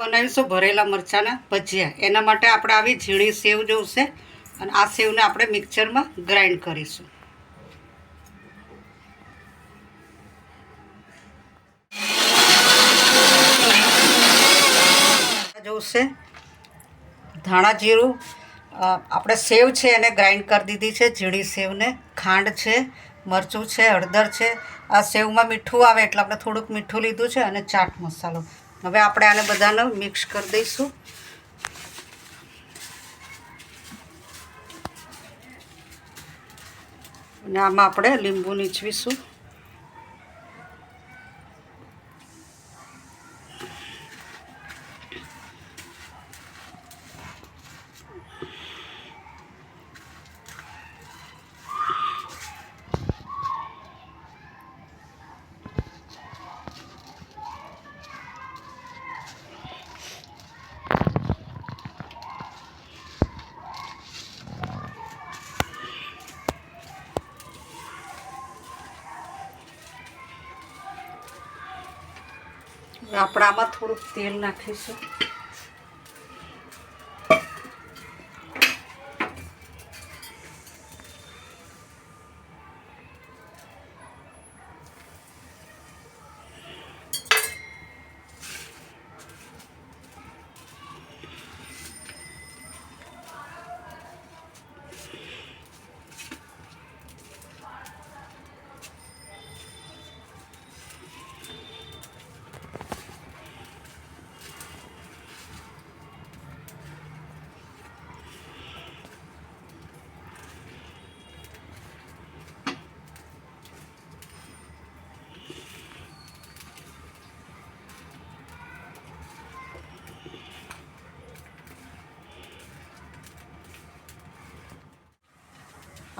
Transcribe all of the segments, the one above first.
બનાવીશું ભરેલા મરચાંના ભજીયા. એના માટે આપણે આવી ઝીણી સેવ જોઈશે અને આ સેવને આપણે મિક્સરમાં ગ્રાઇન્ડ કરીશું. જોઈશે ધાણા જીરું આપણે સેવ છે એને ગ્રાઇન્ડ કરી દીધી છે. ઝીણી સેવને ખાંડ છે, મરચું છે, હળદર છે. આ સેવમાં મીઠું આવે એટલે આપણે થોડુંક મીઠું લીધું છે અને ચાટ મસાલો હવે આપણે આને બધાને મિક્સ કરી દઈશું. અને આમાં આપણે લીંબુ નીચવીશું. હવે થોડુંક તેલ નાખીશું.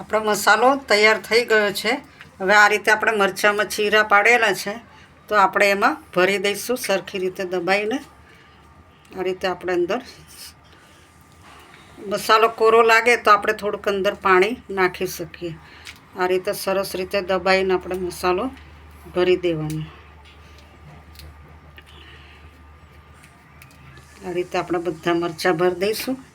આપણો મસાલો તૈયાર થઈ ગયો છે. હવે આ રીતે આપણે મરચાંમાં ચીરા પાડેલા છે. તો આપણે એમાં ભરી દઈશું સરખી રીતે દબાઈને. આ રીતે આપણે અંદર મસાલો કોરો લાગે તો આપણે થોડુંક અંદર પાણી નાખી શકીએ. આ રીતે સરસ રીતે દબાઈને આપણે મસાલો ભરી દેવાનો. આ રીતે આપણે બધા મરચાં ભરી દઈશું.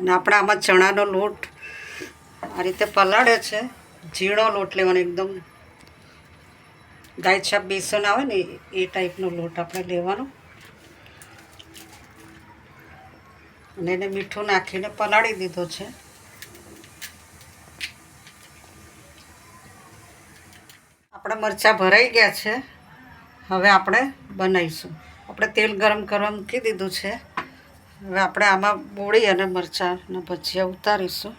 અને આપણે આમાં ચણાનો લોટ આ રીતે પલાળ્યો છે. ઝીણો લોટ લેવાનો એકદમ. ગાય છાપ બેસન આવે ને એ ટાઈપનો લોટ આપણે લેવાનો. અને એને મીઠું નાખીને પલાળી દીધો છે. આપણા મરચાં ભરાઈ ગયા છે. હવે આપણે બનાવીશું. આપણે તેલ ગરમ કરવા મૂકી દીધું છે. હવે આપણે આમાં બોળી અને મરચાંના ભજીયા ઉતારીશું.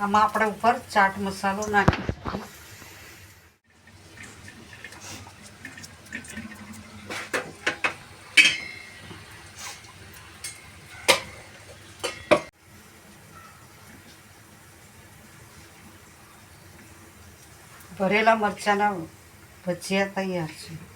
આમાં આપણે ઉપર ચાટ મસાલો નાખી ભરેલા મરચાંના ભજીયા તૈયાર છે.